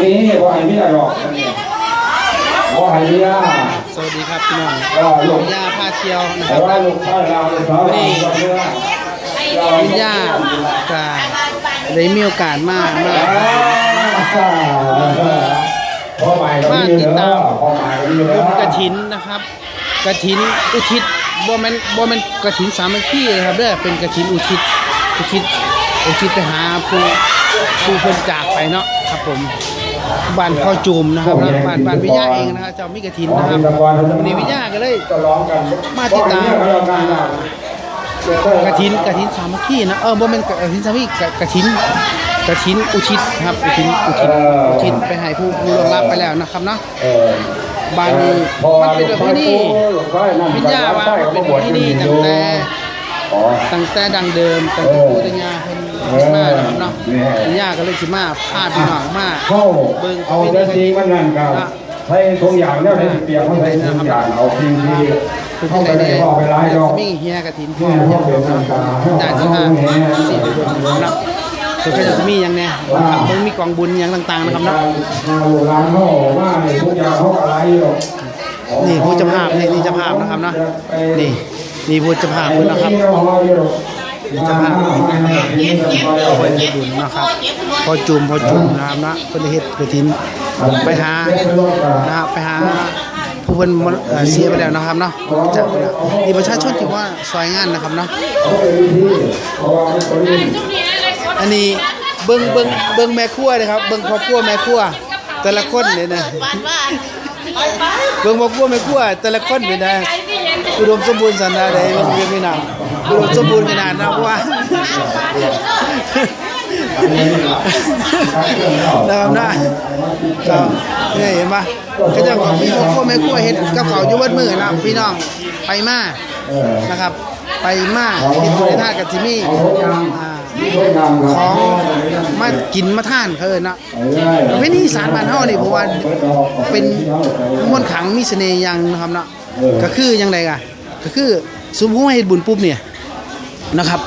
นี่พอให้ไม่ได้หรอกพอให้ไม่ได้สวัสดีครับพี่น้องก็ลูกวิญญาพาเที่ยวนะคแต่รับว่าลูกชายเราเป็นสาวเราก็เนื้อวิญญาก็ได้มีโอกาสมากมากพอใหม่ก็มีเด้อพอใหม่ก็มีเด้บุอญกระถินนะครับกระถินอุทิศบ่แม่นบ่แม่นกระถินสามัคคีนะครับเด้อเป็นกระถินอุทิศอุทิศอุทิศไปหาผู้ผู้เพิ่นจากไปเนาะครับผม บ้านพ่อจูมนะครับเนาะบ้านบ้านวิญญาเองนะครับเจ้ามีกระถินนะครับวันนี้วิญญาก็เลยก็ร้องกันมาติดตามกระถินกระถินสามัคคีนะเออบ่แม่นกระถินสามัคคีกระกระถินกระถินอุทิศครับกระถินอุทิศอุทิศไปให้ผู้ผู้ล่วงลับไปแล้วนะครับเนาะเออบ้านนี้มันเป็นแบบนี้วิญญาว่ามันเป็นแบบนี้ตั้งแต่อ๋อตั้งแต่ดังเดิมตั้งแต่ปู่ตายายเพิ่น มานะครับเนาะวิญญาก็เลยสิมาพาพี่น้องมาเข้าเบิ่งเอาแต่จริงมันนั่นครับใช้ทุกอย่างแล้วใช้เปียกเขาใช้ทุกอย่างเอาจริงที่คือเข้าที่ไปไหนได้เนี่ยก็ไปไล่ดอกมีเฮียกระถินพ่นี่อพวกเป็นสังกาด่านที่ห้าสี่เนาะคือก็จะมีอย่างแน่เบิ่งมีกองบุญอย่างต่างๆนะครับเนาะร้านเขาว่าในทุกอย่างเขาอะไรอยู่นี่ผู้เจ้าภาพนี่นี่เจ้าภาพนะครับเนาะนี่นี่ผู้เจ้าภาพนะครับ นี่เจ้าภาพเอาไว้ในบุนะครับพอจุ่มพอจุ่มนะครับนะเพิ่นเฮ็ดกฐินไปหานะครับไปหาผู้เพิ่นเอ่อเสียไปแล้วนะครับเนาะจากไปแล้วนี่ประชาชนที่ว่าซอยงานนะครับเนาะอันนี้เบิ่งเบิ่งเบิ่งแม่ครัวนะครับเบิ่งครอบครัวแม่ครัวแต่ละคนเนี่ยนะเบิ่งบอกว่าไม่กลัวแต่ละคนเป็นได้อุดมสมบูรณ์สันดาใดเบิ่งเรียนไม่นำ อุดมสมบูรณ์ขนาดนะเพราะว่านะครับนะเนี่ยเห็นปะเขาจะบอกมีครอบครัวแม่ครัวเฮ็ดกับเขาอยู่วัดมือนะพี่น้องไปมานะครับ ไปมาเฮ็ดบุญในทากับจิมี่อ่ของมากินมาท่านเขาเอิ้นนะประเพณีอีสารบ้านเฮานี่ผมว่าเป็นมวลขังมีเสน่ห์ย่างนะครับเนาะก็คือยังไงกะก็คือสุมผู้มาเฮ็ดบุญปุ๊บเนี่ย นะครับ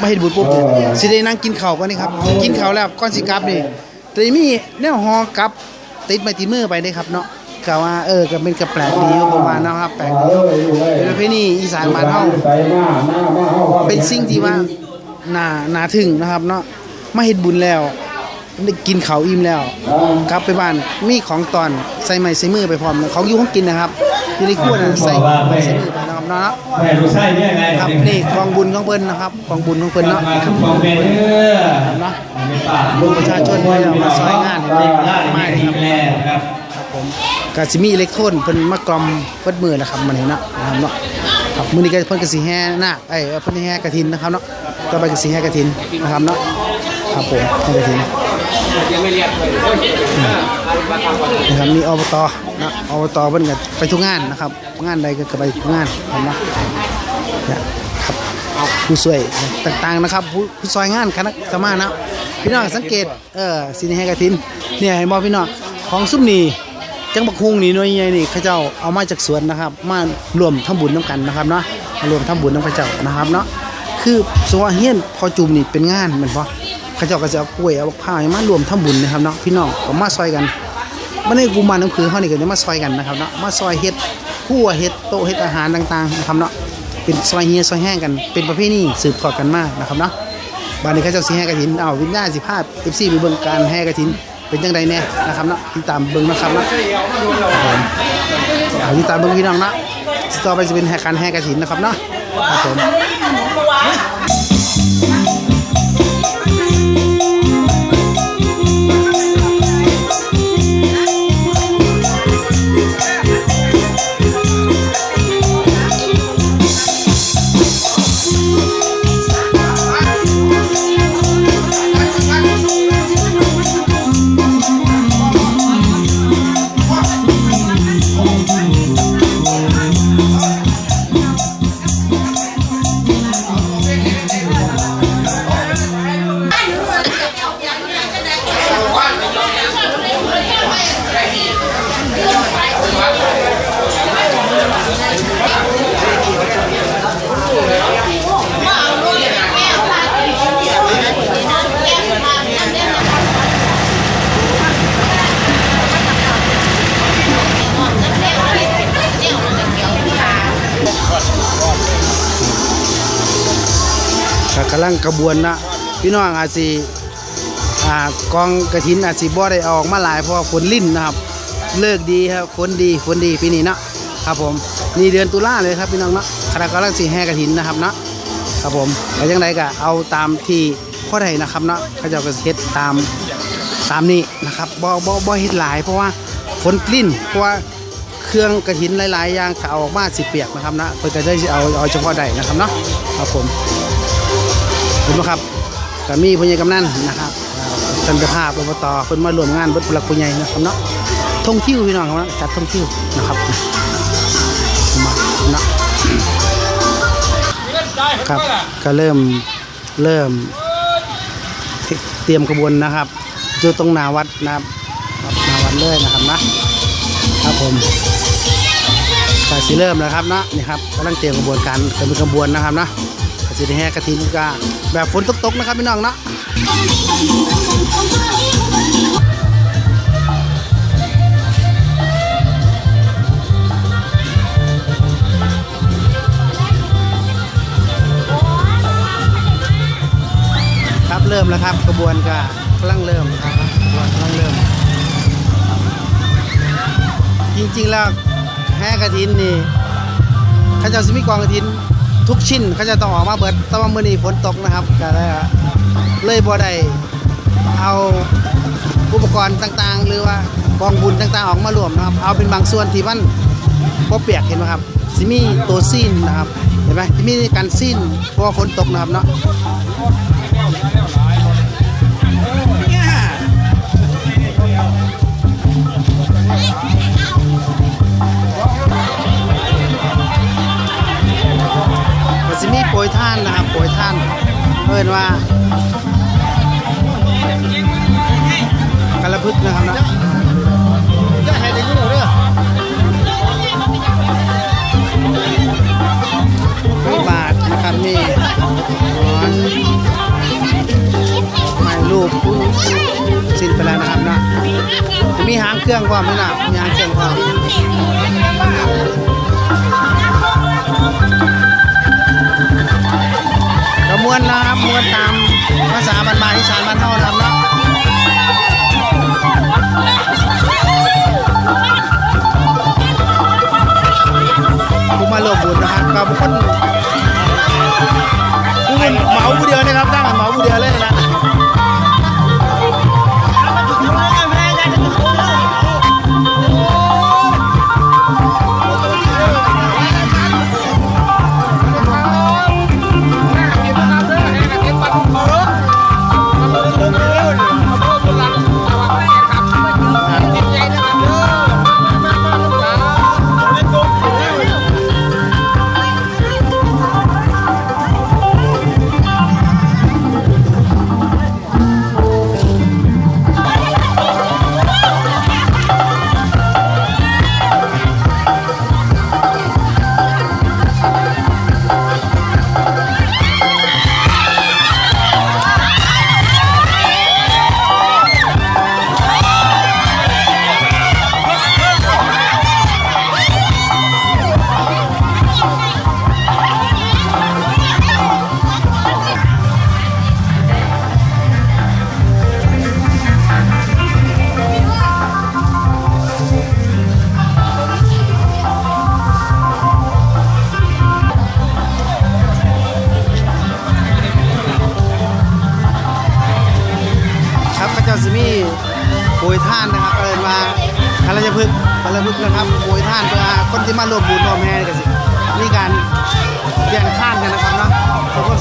มาเฮ็ดบุญปุ๊บเนี่ยสิได้นั่งกินข้าวกันนี่ครับ กินข้าวแล้วก่อนสิกลับนี่แต่มีแนวฮอกลับติดไม้ติดมือไปเด้ครับเนาะก็ว่าเออก็เป็นกระแปลกดีก็ประมาณนะครับแปลกดีเป็นประเพณีอีสานบ้านเฮาเป็นสิ่งที่ว่าน่าน่าถึงนะครับเนาะมาเฮ็ดบุญแล้ว ได้กินข้าวอิ่มแล้วกลับไปบ้านมีของตอนใส่ไม้ใส่มือไปพร้อมนะของอยู่ของกินนะครับอยู่ในครัวนะใส่ไม้ใส่มือไปนะครับเนาะแม่รู้ไส้เนี่ยไงครับนี่กองบุญของเพิ่นนะครับกองบุญของเพิ่นเนาะมาทุกกองเป็นเด้อเนาะเป็นป่าลูกประชาชนที่เอามาซอยงานเห็นไหมได้มาไม่กดีครับแล้วครับครับผมกาสิมีอิเล็กโทรนเพิ่นมากลอมเปิดมือนะครับมันนี่เนาะนะครับเนาะครับมื้อนี้ก็เพิ่นก็สิแห่นาคเอ้ยเพิ่นสิแห่กฐินนะครับเนาะต่อไปก็สิแห่กฐินนะครับเนาะครับผมแห่กฐิน นะครับมีอบตนะอบตเพิ่นก็ไปทุกงานนะครับ งานใดก็ไปทุกงานนะครับผู้ช่วยต่างๆนะครับ ผู้ผู้ซอยงานคณะกรรมานะพี่น้องสังเกตเออสิแห่กฐินเนี่ยเห็นบ่พี่น้องของซุ่มนีจังบักฮุงนี่น่วยใหญ่นี่เขาเจ้าเอามาจากสวนนะครับ มารวมทำบุญน้ำกันนะครับเนาะรวมทำบุญน้ำพระเจ้านะครับเนาะคือสมมติว่าเฮียนพอจุ่มนี่เป็นงานแมันพอ ข้าเจ้าก็จะเอากล้วยเอาบักพร้าวมารวมทำบุญนะครับเนาะพี่น้องก็มาซอยกันมาในกุมารน้ำคือเขานี่ก็จะมาซอยกันนะครับเนาะมาซอยเฮ็ดคั่วเฮ็ดโต๊ะเฮ็ดอาหารต่างๆนะครับเนาะเป็นซอยเฮียซอยแห้งกันเป็นประเพณีสืบทอดกันมากนะครับเนาะบ้านนี้เขาเจ้าสิแห่กระถินเอาวิญญาณสิภาพเอฟซีไปเบิ่งการแห่กระถินเป็นจังไดแน่นะครับเนาะติดตามเบิ่งนะครับเนาะเอาที่ตามเบิ้งพี่น้องนะต่อไปจะเป็นแห่การแห่กระถินนะครับเนาะครับผมำลังกระบวนนะพี่น้องอาจสิอ่ากองกระถินอาจสิบ่ได้ออกมาหลายเพราะว่าฝนลิ่นนะครับ เลิกดีครับฝนดีฝนดีปีนี้นะครับผมนี่เดือนตุลาเลยครับพี่น้องเนาะคณะกำลังสีแห่กระถินนะครับเนาะครับผมแต่ยังไงก็เอาตามที่ข้อใดนะครับเนาะเขาเจะก็เฮ็ดตามตามนี้นะครับบ่บ่บ่เฮ็ดหลายเพราะว่าฝนลิ่นเพราะว่าเครื่องกระถินหลายๆอย่างถ้าเอาออกมาสิเปียกนะครับนะเพิ่นก็ได้เอาเอาเฉพาะใดนะครับเนาะครับผม เห็นไหมครับก็มีผู้ใหญ่กำนันนะครับอ่าท่านเจ้าภาพอบตเพิ่นมาร่วมงานบิดผู้หลักผู้ใหญ่นะครับเนาะท่องเที่ยวพี่น้องครับจัดท่องเที่ยวนะครับมานะครับก็เริ่มเริ่มเตรียมกระบวนนะครับอยู่ตรงนาวัดนะครับนาวัดเลยนะครับนะครับผมก็สิเริ่มแล้วครับนะนี่ครับกำลังเตรียมกระบวนการเป็นกระบวนนะครับนะ สิแห่กระถินก็แบบฝนตกๆนะครับพี่น้องเนาะครับเริ่มแล้วครับกระบวนการกำลังเริ่มครับกระบวนกำลังเริ่ม จริงๆแล้วแห่กระถินนี่เขาเจะสิมีกองกระถิน ทุกชิ้นเขาจะต้องออกมาเบิดแต่ว่ามื้อนี้ฝนตกนะครับก็เลยเลยบ่ได้เอาอุปกรณ์ต่างๆ หรือว่ากองบุญต่างๆ ออกมารวมนะครับ เอาเป็นบางส่วนที่มันบ่เปียกเห็นไหมครับซิมีตัวซีนนะครับ เห็นไหมที่มีการซีนเพราะฝนตกนะครับเนาะ มันจะมีโปรยท่านนะครับโปรยท่านเพิ่นว่ากระพึกนะครับนะจะให้ได้อยู่เด้อไม่บาทนะครับนี่หมอนถ่ายรูปสิ้นไปแล้วนะครับนะมีหางเครื่องความหมนะมีหางเครื่องความ วลนะครับมวนตามภาษาบรรบาอีสานบ้านนอกนะครับเนาะผู้มาร่วมบุญนะครับกับคนผู้เป็นเหมาผู้เดียวนะครับตั้งเหมาผู้เดียวเลยนะ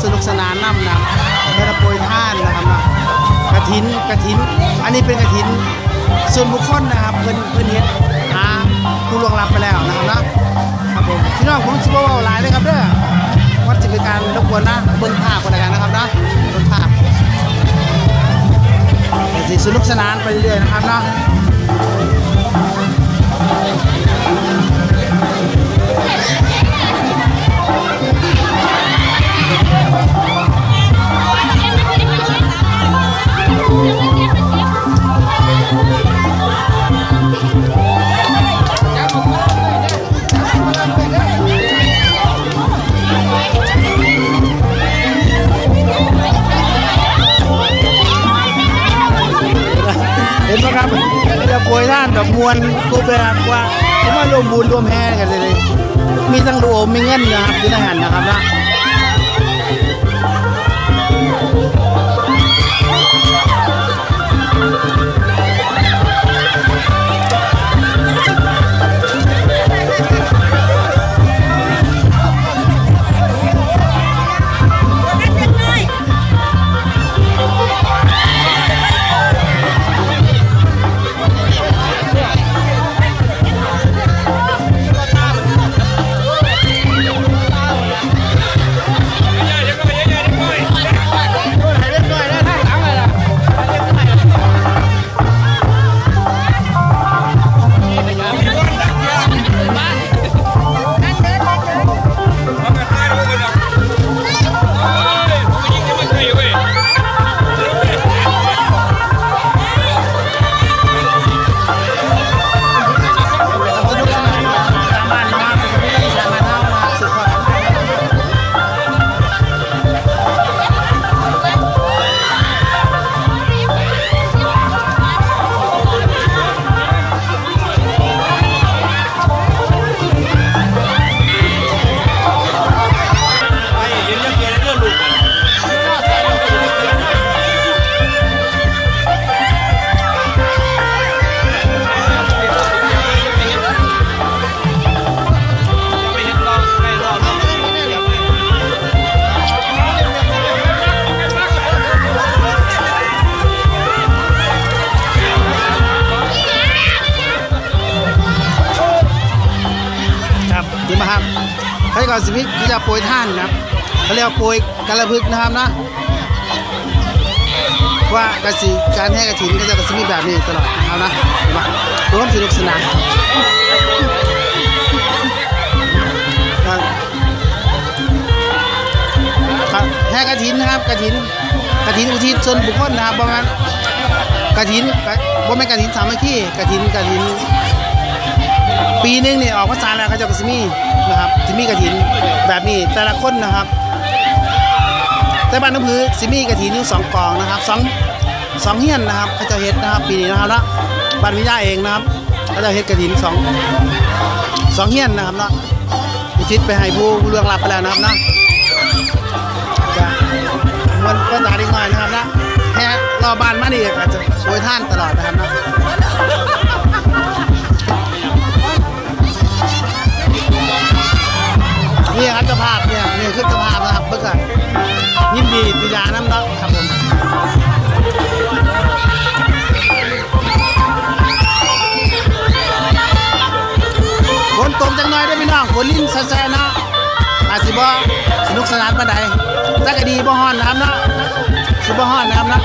สนุกสนานน้ำนะเพื่อโปรยท่านนะครับนะกระถินกระถิน อันนี้เป็นกระถินส่วนบุคคลนะครับเพิ่นเพิ่นเฮ็ดหาผู้ล่วงลับไปแล้วนะครับเนาะครับผมพี่น้องผมสิบ่เว้าหลายเลยครับเด้อว่าจะเป็นการรบกวนนะเบิ่งภาพกันแล้วกันนะครับเนาะเบิ่งภาพสิสนุกสนานไปเรื่อยๆนะครับเนาะ วนแบบมวลกูไปครับว่าเขามารวมบุญรวมแห่กันเลย มีทั้งดูโอมมีเงินนะครับที่ทหารนะครับนะ กระพึกนะครับนะว่ากระสิการแห่กระถินก็จะกระสิมีแบบนี้ตลอดนะครับนะร่วมสนุกสนานครับครับแห่กระถินนะครับกระถินกระถินอุทิศส่วนบุคคลนะครับประมาณกระถินกระบ่แม่นกระถินสามัคคีกระถินกระถิน ปีหนึงเนี่ยออกพรรษาแล้วเขาจะกระสิมีนะครับสิมีกระถินแบบนี้แต่ละคนนะครับ แต่บ้านน้ำพือสิมี่กระถินอยู่สองกองนะครับสองสองเฮียนนะครับเขาจะเฮ็ดนะครับ ปีนี้นะครับนะบ้านวิญญาเองนะครับเขาจะเฮ็ดกระถินสองสองเฮียนนะครับเนะอุทิศไปให้ผู้เรื่องรับไปแล้วนะครับนะจะมันภาษาดีหน่อยนะครับนะแค่รอบานมานี่อาจจะโวยท่านตลอดนะครับนะ นี่ครับเจ้าภาพเนี่ยนี่คือเจ้าภาพนะครับเมื่อก่อนยินดีติยาน้ำเนาะครับผมฝนตกจังน้อยได้พี่น้องฝนลิ้นแซ่ๆนะอาสิบ่สนุกสนานปานใดแต่ก็ดีบ่ฮ้อนนะครับเนาะสิบ่ฮ้อนนะครับนาะ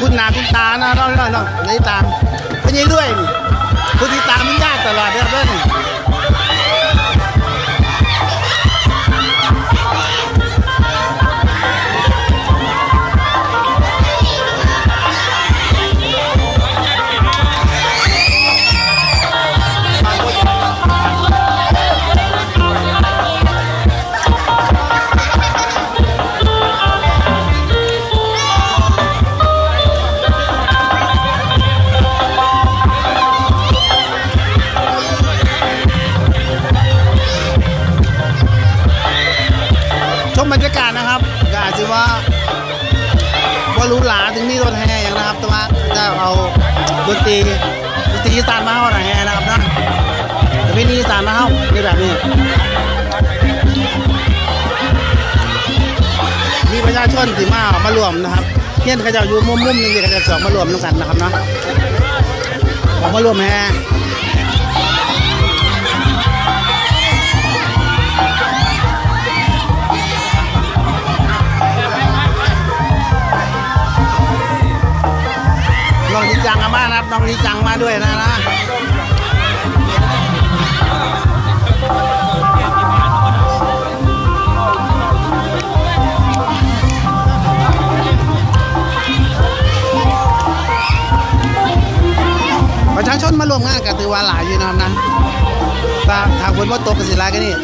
คุณนาคุณตานะเราเราเราในตามเป็นยังด้วยนี่ผู้ที่ตามมันยากตลอดเด้อเด้อนี่ ดนตรีดนตรีอีสานมาเข้าหน่อยแห่นะครับนะแต่ไม่นี่อีสานมาเข้าในแบบนี้ มีประชาชนที่มามารวมนะครับเฮียนเขาเจอยู่มุมมุมๆนึงเดี๋ยวเขาจะสองมารวมกันนะครับเนาะออกมารวมแฮ น้องนิจังมานะครับน้องนิจังมาด้วยนะนะประชาชนมารวมงานกันถือว่าหลายอยู่นะครับนะตาทางคนว่าตกกสิลากันนี่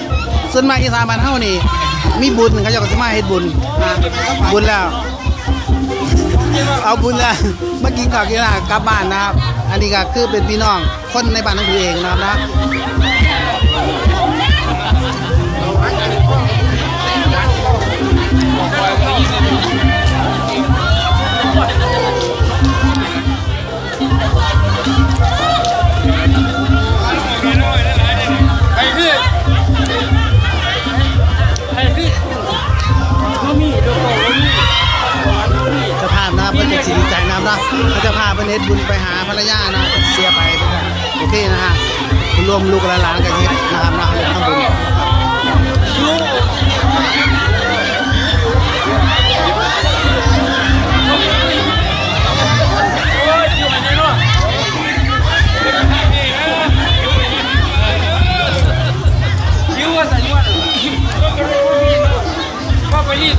ส่วนมากอีสานบ้านเฮานี่ มีบุญเขาจะกสิมาเฮ็ดบุญนะบุญแล้ว เอาบุญนะเมื่อกี้ข่าวกีฬากลับบ้านนะครับ อันนี้ก็คือเป็นพี่น้องคนในบ้านของตัวเองนะครับนะ เขาจะพาไปเน็ตบุญไปหาภรรยานะเสียไปโอเคนะฮะร่วมลูกหลานกันเฮ็ดนะครับนะเรื่องทำบุญเ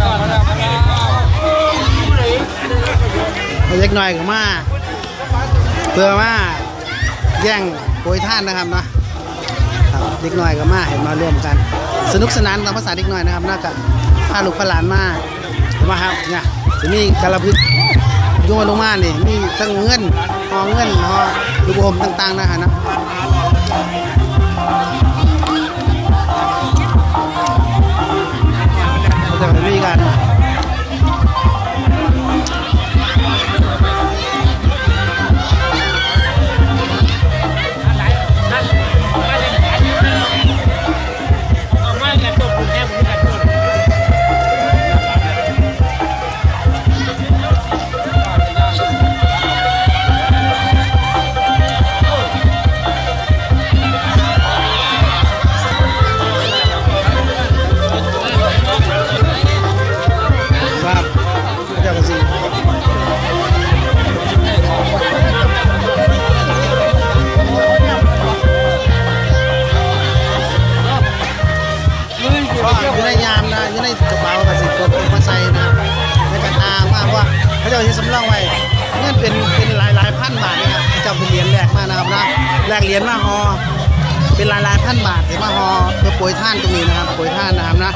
อา เล็กน้อยก็มาเพื่อมาแย่งโปรยท่านนะครับเนาะเด็กน้อยก็มาเห็นมาร่วมกัน สนุกสนานตามภาษาเด็กน้อยนะครับน่าจะพาลูกพาหลานมามาครับเนี่ยจะมีกระพึกยงมาลงมาเนี่ยมีทั้งเงินหอเงินหอลูกอมต่างๆนะฮะนะเราจะมีกัน นหลานบาทถึงมาฮอเพื่อโปรยท่านตรงนี้นะครับโปรยท่านนะครับนะ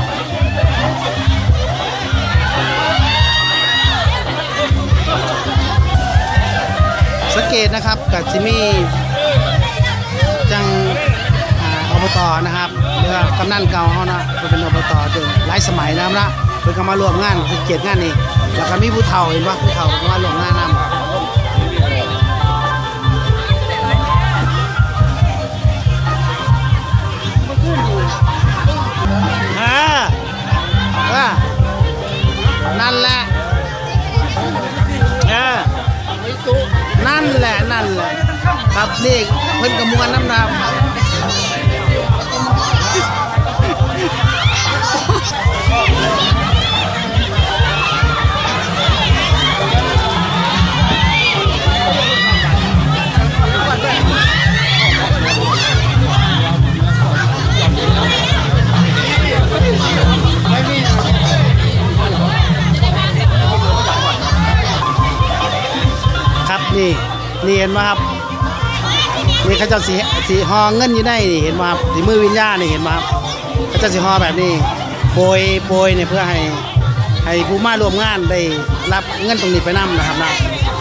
สังเกตนะครับกับจิมี่จังออบตนะครับหรือว่ากำนันเก่าเขานะเป็นอบตจนหลายสมัยนะครับนะเป็นก็มารวมงานเป็นเกียรติงานนี้แล้วก็มีผู้เฒ่าเห็นว่าผู้เฒ่าก็มารวมงานนำ นี่เพิ่นกระมวลน้ำน้ำครับนี่นี่เห็นไหมครับ นี่เขาจะสีสีหอเงินอยู่ได้นี่เห็นมาสีมือวิญญาณนี่เห็นมครับเขาจะสีหอแบบนี้โปรยโปรยเนี่ยเพื่อให้ให้ผู้มารวมงานได้รับเงินตรงนี้ไปนํนะครับนะ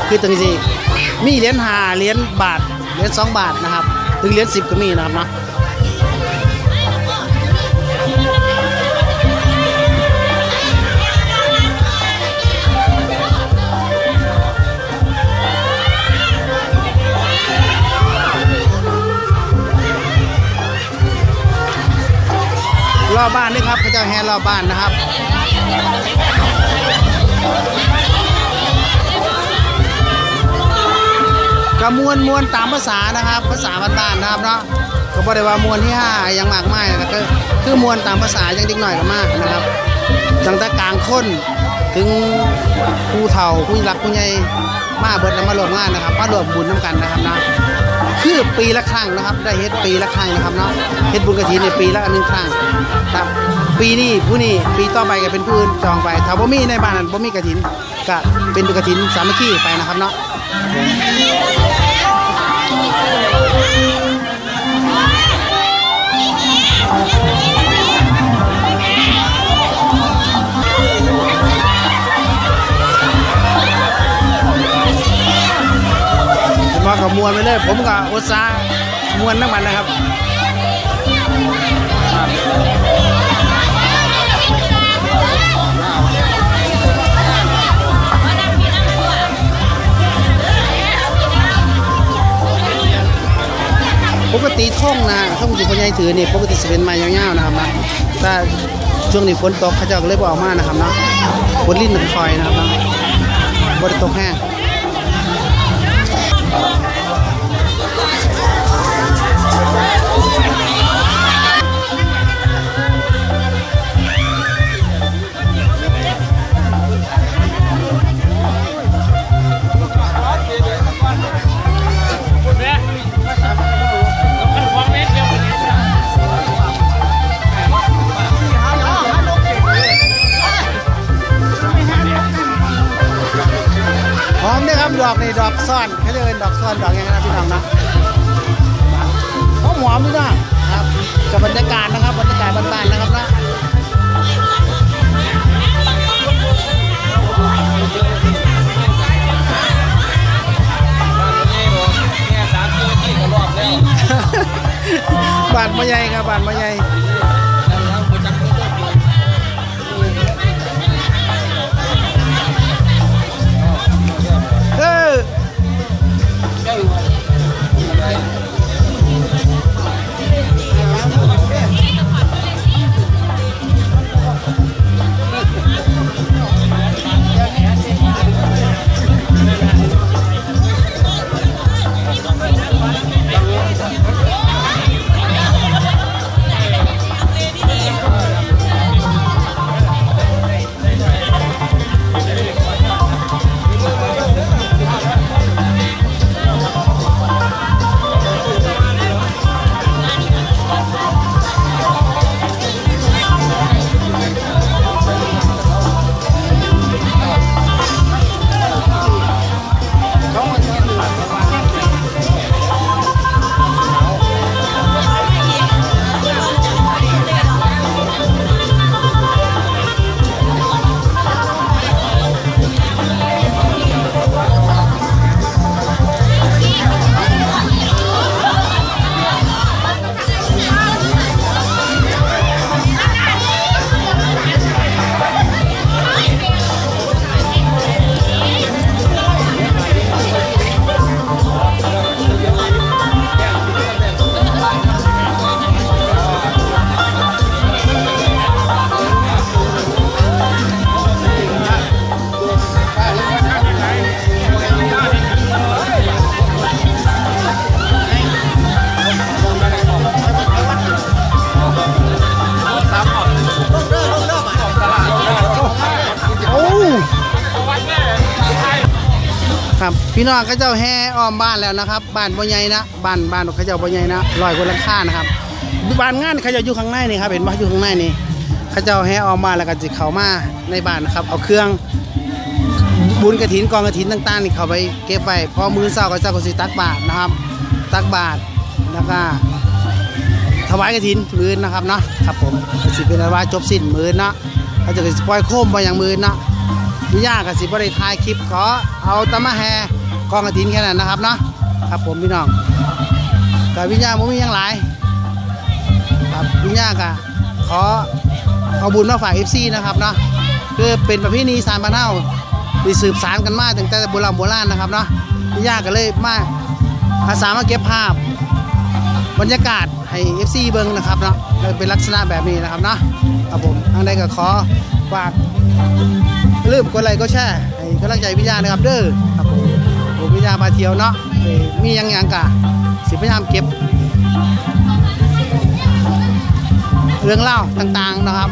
คือตรงนี้สิมีเหรียญหาเหรียญบาทเหรียญสองบาทนะครับ ถึงเหรียญสิบก็มีนะครับนะ รอบบ้านด้วยครับพระเจ้าแฮรอบบ้านนะครับกระมวลมวลตามภาษานะครับ ภาษาบ้านๆนะครับเนาะก็บอกได้ว่ามวลที่ห้ายังมากไมายนะก็คือมวลตามภาษายังด็กหน่อยก็มากนะครับตั้งแต่กลางคนถึงผู้เฒ่าผู้รักผู้ใหญ่มาเบิดแล้วมารวมงานนะครับ มารวมบุญน้ำกันนะครับนะ คือปีละครั้งนะครับ ได้เฮ็ดปีละครั้งนะครับเนาะเฮ็ดบุญกระถินในปีละหนึ่งครั้งครับ ปีนี้ผู้นี้ปีต่อไปก็เป็นผู้อื่นจองไปถ้าบ่มีในบ้านนั้นบ่มีกระถินก็เป็นกระถินสามัคคีไปนะครับเนาะ ว่ากับมวนไปเลย ผมกับโอซามวนน้ำมันนะครับปกติท่องนะท่องที่คนใหญ่ถือนี่ปกติจะเป็นไม้ยาวๆนะครับนะถ้าช่วงนี้ฝนตกเขาจ้าก็เลยบเอกมานะครับนะฝนลิ้นหนึ่งคอยนะครับนะบริตกแห้ง อมเนี่ยครับดอกนี่ดอกซ่อนเขาเรียกเป็นดอกซ่อนดอกยังไงนะพี่น้องนะหอมหอมนี่นะครับกับบรรยากาศนะครับบรรยากาศบ้านๆนะครับนะบานมะใหญ่ครับบานมะใหญ่ น้องเขาเจ้าแห่อ้อมบ้านแล้วนะครับ บ้านบ่ใหญ่นะ บ้านบ้านเขาเจ้าบ่ใหญ่นะลอยคนลังค่านะครับ บ้านงานเขาเจ้าอยู่ข้างในนี่ครับ เห็นไหมอยู่ข้างในนี่เขาเจ้าแห่อ้อมบ้านแล้วก็จิเข้ามาในบ้านนะครับ เอาเครื่องบุญกระถินกองกระถินต่างๆนี่เขาไปเก็บไว้พอมือเศร้าก็เจ้าก็สิตักบาตรนะครับ ตักบาตรแล้วก็ถวายกระถินมือนะครับเนาะครับผมก็สิเป็นว่าจบสิ้นมือเนาะเขาจะสิปล่อยโคมไปอย่างมือเนาะมียากก็สิบ่ได้ถ่ายคลิปขอเอาตะมาแฮ กองกระถินแค่นั้นนะครับเนาะครับผมพี่น้องกับวิญญาณผมมีหยังหลายครับวิญญาณก็ขอเอาบุญมาฝาก FC นะครับเนาะคือเป็นประเพณีสารบ้านเฮาที่สืบสารกันมาตั้งแต่โบราณโบราณนะครับเนาะพี่ย่าก็เลยมาอาสามาเก็บภาพ บรรยากาศให้ FC เบิ้งนะครับเนาะเลยเป็นลักษณะแบบนี้นะครับเนาะครับผมทางใดก็ขอฝากอย่าลืมกดไลค์ก็แชร์ให้กำลังใจพี่ย่านะครับเด้อ ยามาเที่ยวเนาะเอ้ยมียังยังกะสิพยายามเก็บ เรื่องเล่าต่างๆนะครับ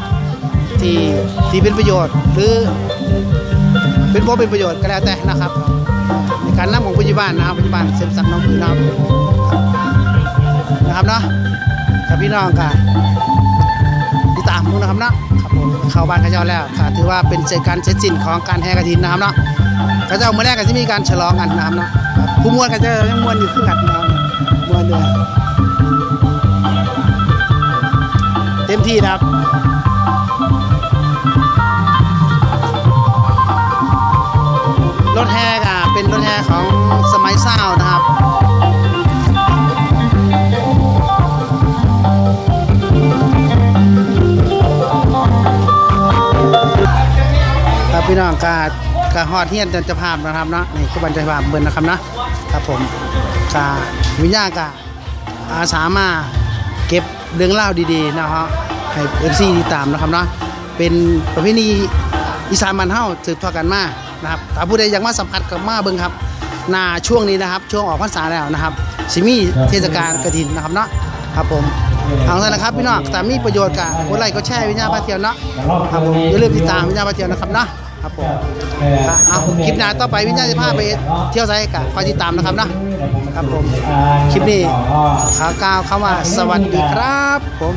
ที่ที่เป็นประโยชน์หรือเป็นบ่เป็นประโยชน์ก็แล้วแต่นะครับในการนำของปัจจุบันนะครับปัจจุบันเสพสักน้องผือนะครับนะครับเนาะกับพี่น้องกันติดตามมึงนะครับเนาะ เข้าบ้านข้าเจ้าแล้วค่ะถือว่าเป็นเสร็จการเสร็จสิ้นของการแห่กระถินนะครับเนาะข้าเจ้าเมื่อแรกก็จะมีการฉลองกันนะครับเนาะผู้มวนเข้าเจ้ายังมวนอยู่ขึ้นกันนะครับมวนด้วยเต็มที่นะครับรถแห่ก็เป็นรถแห่ของสมัยเศร้านะครับ องกากาฮอดเฮียนจันทภาพนะครับเนาะนี่คือบันจันทภาพเบิ่นนะครับเนาะครับผมกาวิญญาณกาอาสามาเก็บเรื่องเล่าดีๆนะฮะให้เอฟซีติดตามนะครับเนาะเป็นประเพณีอีสานมันเฮาสืบทอดกันมานะครับถ้าผู้ใดอยากมาสัมผัสกับมาเบิ่งครับนาช่วงนี้นะครับ ช่วงออกพรรษาแล้วนะครับสิมีเทศกาลกฐินนะครับเนาะครับผมเอาละนะครับพี่น้องแต่มีประโยชน์กับกดไลค์กดแชร์วิญญาณพาเทียวเนาะครับผมอย่าลืมติดตามวิญญาณพาเทียวนะครับเนาะ ครับผมอะเอาคลิปหน้าต่อไปวิญญาณจะพาไปเที่ยวไซกับคอยติดตามนะครับนะครับผมคลิปนี้ขากล่าวคำว่าสวัสดีครับผม